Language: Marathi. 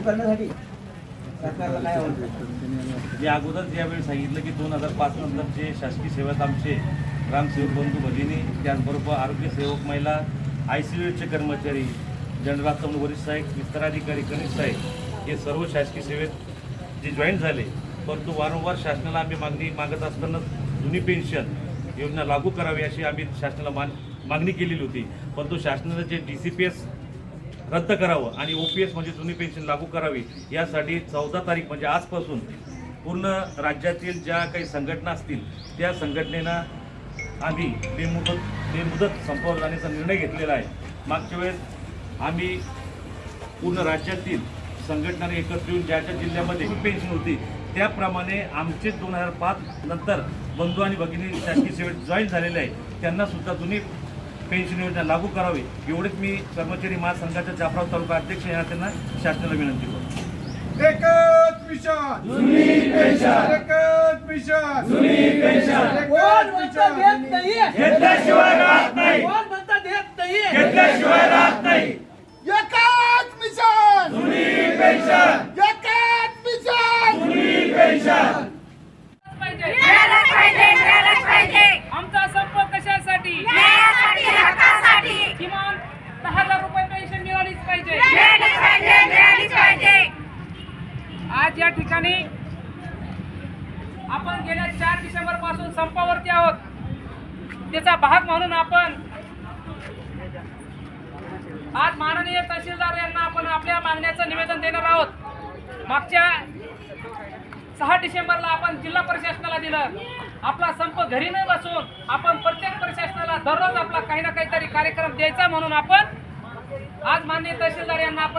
चालू करण्यासाठी सरकारला काय आवडतं? मी अगोदर यावेळी सांगितलं की दोन हजार पाच नंतर जे शासकीय सेवक आमचे ग्रामसेवक बंधू भगिनी त्याचबरोबर आरोग्य सेवक महिला आय सी यूचे कर्मचारी जनरल चौन वरिष्ठ साहेब विस्ताराधिकारी कनिष्ठ साहेब हे सर्व शासकीय सेवेत जे जॉईन झाले परंतु वारंवार शासनाला आम्ही मागणी मागत असतानाच जुनी पेन्शन योजना लागू करावी अशी आम्ही शासनाला मान मागणी केलेली होती. परंतु शासनानं जे डी सी पी एस रद्द करावं आणि ओ पी एस म्हणजे जुनी पेन्शन लागू करावी यासाठी चौदा तारीख म्हणजे आजपासून पूर्ण राज्यातील ज्या काही संघटना असतील त्या संघटनेनं आम्ही बेमुदत बेमुदत संपावर जाण्याचा निर्णय घेतलेला आहे. मागच्या वेळेस आम्ही पूर्ण राज्यातील संघटनाने एकत्र येऊन ज्या ज्या जिल्ह्यामध्ये पेन्शन होती त्याप्रमाणे आमचे दोन हजार पाच नंतर बंधू आणि भगिनी शासकीय सेवेत जॉईन झालेले आहे. त्यांना सुद्धा जुनी पेन्शन योजना लागू करावी एवढेच मी कर्मचारी महासंघाच्या जाफराव तालुका अध्यक्ष या त्यांना शासनाला विनंती करतो. एकच मिशन. एकच मिशन. कोण म्हणता देत नाही? घेतल्याशिवाय राहत नाही. कोण म्हणता देत नाही? घेतल्याशिवाय राहत नाही. एकच मिशन. एकच मिशन. पाहिजे आमचा संप कशासाठी? आज या ठिकाणी आपण गेल्या चार डिसेंबरपासून संपावरती आहोत. त्याचा भाग म्हणून आपण आज माननीय तहसीलदार यांना आपण आपल्या मागण्याचं निवेदन देणार आहोत. मागच्या सहा डिसेंबरला आपण जिल्हा प्रशासनाला दिलं. आपला संप घरी न बसून आपण प्रत्येक प्रशासनाला दररोज आपला काही ना काहीतरी कार्यक्रम द्यायचा म्हणून आपण आज माननीय तहसीलदार यांना आपण